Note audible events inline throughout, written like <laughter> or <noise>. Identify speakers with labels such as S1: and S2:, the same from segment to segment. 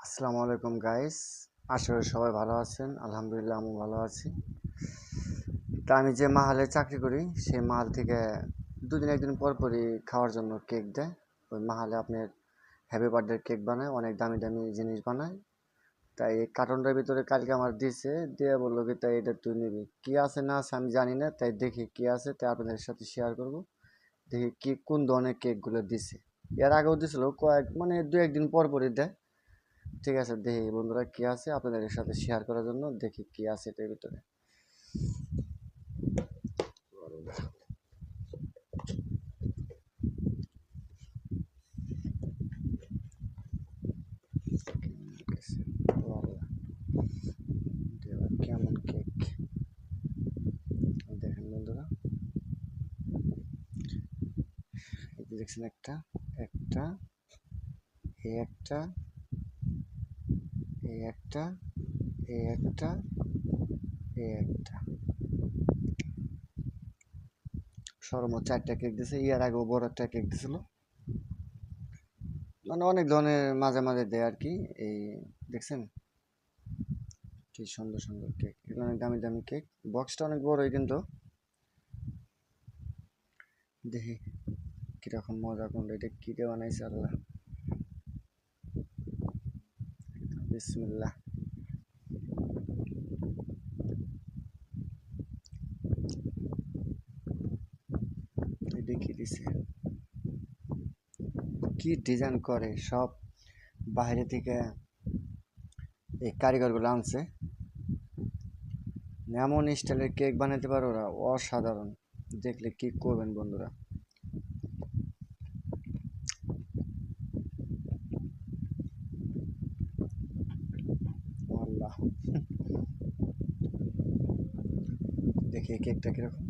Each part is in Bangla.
S1: আসসালামু আলাইকুম গাইস আশা করি সবাই ভালো আছেন। আলহামদুলিল্লাহ আমি ভালো আছি। তা আমি যে মাহালে চাকরি করি, সেই মাহাল থেকে দুদিন, একদিন পর পরই খাওয়ার জন্য কেক দেয়। ওই মাহালে আপনার হ্যাপি বার্থডে কেক বানায়, অনেক দামি দামি জিনিস বানায়। তাই এই কার্টনটার ভিতরে কালকে আমার দিছে, দিয়ে বলল কি তাই এটা তুই নিবি। কী আছে, না আছে আমি জানি না, তাই দেখি কি আছে, তাই আপনাদের সাথে শেয়ার করব। দেখি কি, কোন ধরনের কেকগুলো দিছে। এর আগেও দিছিল, কয়েক মানে দু একদিন পর পরই দেয়। ঠিক আছে, দেখি বন্ধুরা কি আছে আপনাদের সাথে শেয়ার করার জন্য, দেখি কি আছে এটার ভিতরে। কেমন কেক দেখেন বন্ধুরা। একটা একটা একটা এই একটা এই একটা এই একটা। সর্বমোট চারটা কেক দিছে, ইয়ার আগেও বড় একটা কেক দিছিল। মানে অনেক ধরনের মাঝে মাঝে দেয় আর কি, এই দেখছেন? কি সুন্দর সুন্দর কেক এগুলো অনেক দামি দামি কেক বক্সটা অনেক বড়ই কিন্তু। দেখি, কীরকম মজা কোনটা, এটা কি দিয়ে বানাইছে আল্লাহ? বিসমিল্লাহ। এটা কি দিছে। কি ডিজাইন করে সব বাইরে থেকে এই কারিগরগুলো আনছে। এমন স্টাইলের কেক বানাতে পারে ওরা, অসাধারণ। দেখলে কি করবেন বন্ধুরা আল্লাহ <laughs> দেখি এই কেকটা কীরকম।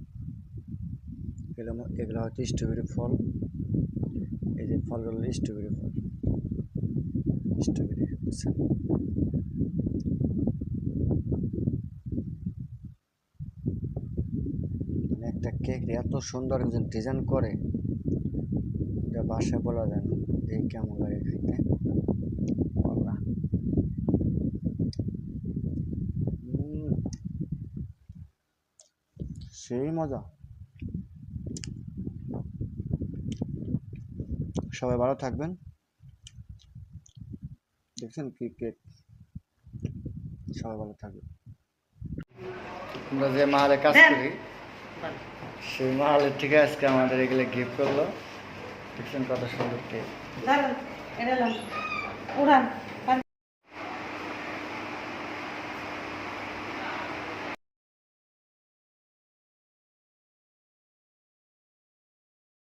S1: এগুলো এগুলো হচ্ছে স্ট্রবেরি ফল। এই যে ফলগুলো স্ট্রবেরি ফল। স্ট্রবেরি মানে একটা কেক এত সুন্দর একজন ডিজাইন করে। এটা বাসায় বলা যায় না। দেখি কেমন লাগে খাইতে আল্লাহ উম, সেই মজা। সবাই ভালো থাকবেন। দেখছেন ক্রিকেট। সবাই ভালো থাকবেন। আমরা যে মাহালে কাজ করি সেই মাহালের থেকে আজকে আমাদের এগুলো গিফট করল। দেখছেন কত সুন্দর কেক
S2: উড়ান।